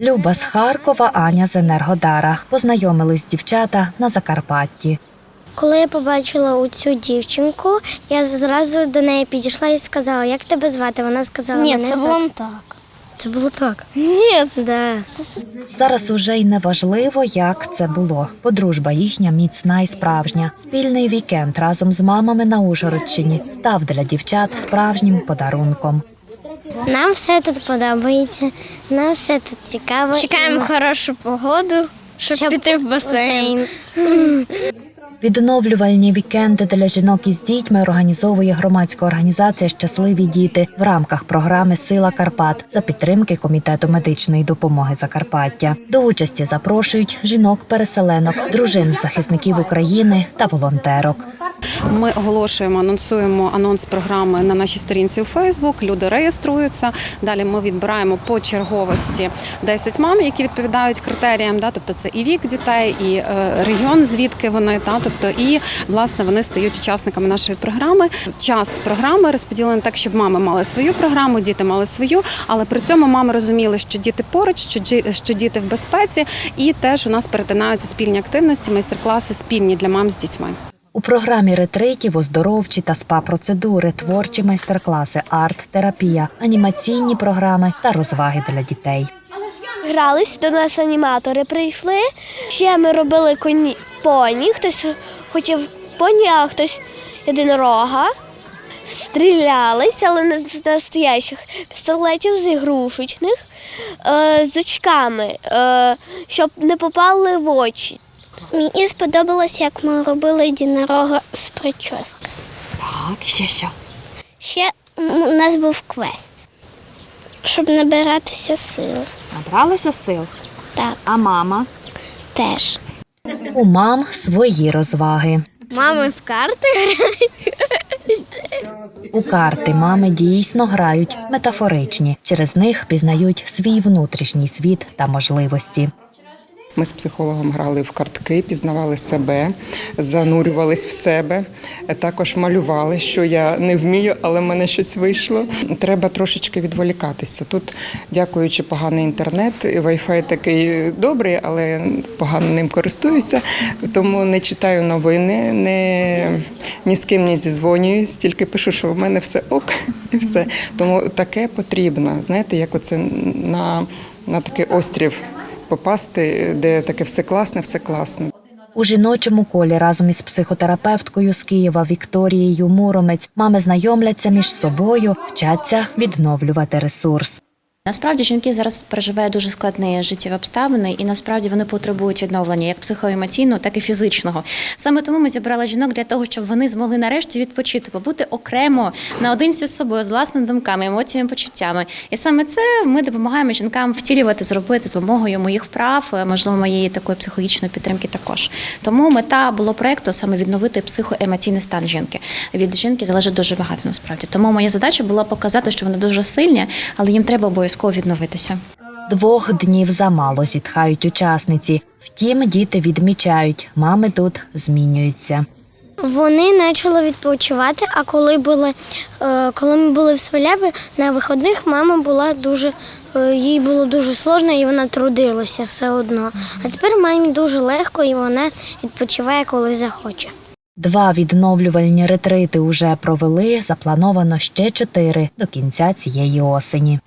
Люба з Харкова, Аня з Енергодара. Познайомились дівчата на Закарпатті. Коли я побачила цю дівчинку, я зразу до неї підійшла і сказала, як тебе звати? Вона сказала, Ні, мене це звати- було так. Це було так. Ні, Да. Зараз уже й не важливо, як це було. Подружба їхня міцна і справжня. Спільний вікенд разом з мамами на Ужгородщині став для дівчат справжнім подарунком. Нам все тут подобається, нам все тут цікаво. чекаємо хорошу погоду, щоб, Щоб піти в басейн. Відновлювальні вікенди для жінок із дітьми організовує громадська організація Щасливі діти в рамках програми Сила Карпат за підтримки комітету медичної допомоги Закарпаття. До участі запрошують жінок-переселенок, дружин захисників України та волонтерок. Ми оголошуємо, анонсуємо анонс програми на нашій сторінці у Фейсбук. Люди реєструються. Далі ми відбираємо по черговості 10 мам, які відповідають критеріям. Да, тобто це і вік дітей, і е, регіон, звідки вони та тобто, і власне вони стають учасниками нашої програми. Час програми розподілений так, щоб мами мали свою програму, діти мали свою, але при цьому мами розуміли, що діти поруч, що ді- що діти в безпеці, і теж у нас перетинаються спільні активності, майстер-класи спільні для мам з дітьми. У програмі ретритів оздоровчі та спа-процедури, творчі майстер-класи, арт-терапія, анімаційні програми та розваги для дітей. Грались, до нас аніматори прийшли. Ще ми робили коні поні, хтось хотів поні, а хтось єдинорога. Стрілялись, але не з настоящих пістолетів, з ігрушечних, е, з очками, е, щоб не попали в очі. Мені сподобалось, як ми робили єдинорога з прически. Так, ще що? Ще у нас був квест, щоб набиратися сил. Набралося сил? Так, А мама? теж. У мам свої розваги. Мами в карти грають. У карти мами дійсно грають метафоричні. Через них пізнають свій внутрішній світ та можливості. Ми з психологом грали в картки, пізнавали себе, занурювались в себе. Також малювали, що я не вмію, але в мене щось вийшло. Треба трошечки відволікатися. Тут, дякуючи поганий інтернет, Wi-Fi такий добрий, але погано ним користуюся. Тому не читаю новини, не, ні з ким не зізвонююсь, тільки пишу, що в мене все ок і все. Тому таке потрібно. Знаєте, як оце на, на такий острів попасти, де таке все класне, все класне. У жіночому колі разом із психотерапевткою з Києва Вікторією Муромець мами знайомляться між собою, вчаться відновлювати ресурс. Насправді жінки зараз переживають дуже складні життєві обставини, і насправді вони потребують відновлення як психоемоційного, так і фізичного. Саме тому ми зібрали жінок для того, щоб вони змогли нарешті відпочити, побути окремо наодинці з собою, з власними думками, емоціями, почуттями. І саме це ми допомагаємо жінкам втілювати, зробити з допомогою моїх вправ, е, можливо, моєї такої психологічної підтримки також. Тому мета було проекту саме відновити психоемоційний стан жінки. Від жінки залежить дуже багато насправді. Тому моя задача була показати, що вони дуже сильні, але їм треба обов'язково відновитися. Двох днів замало зітхають учасниці. Втім, діти відмічають, мами тут змінюються. Вони почали відпочивати, а коли були, е, коли ми були в Сваляві, на виходних мама була дуже, е, їй було дуже сложно і вона трудилася все одно. А тепер мамі дуже легко і вона відпочиває, коли захоче. Два відновлювальні ретрити уже провели. Заплановано ще чотири до кінця цієї осені.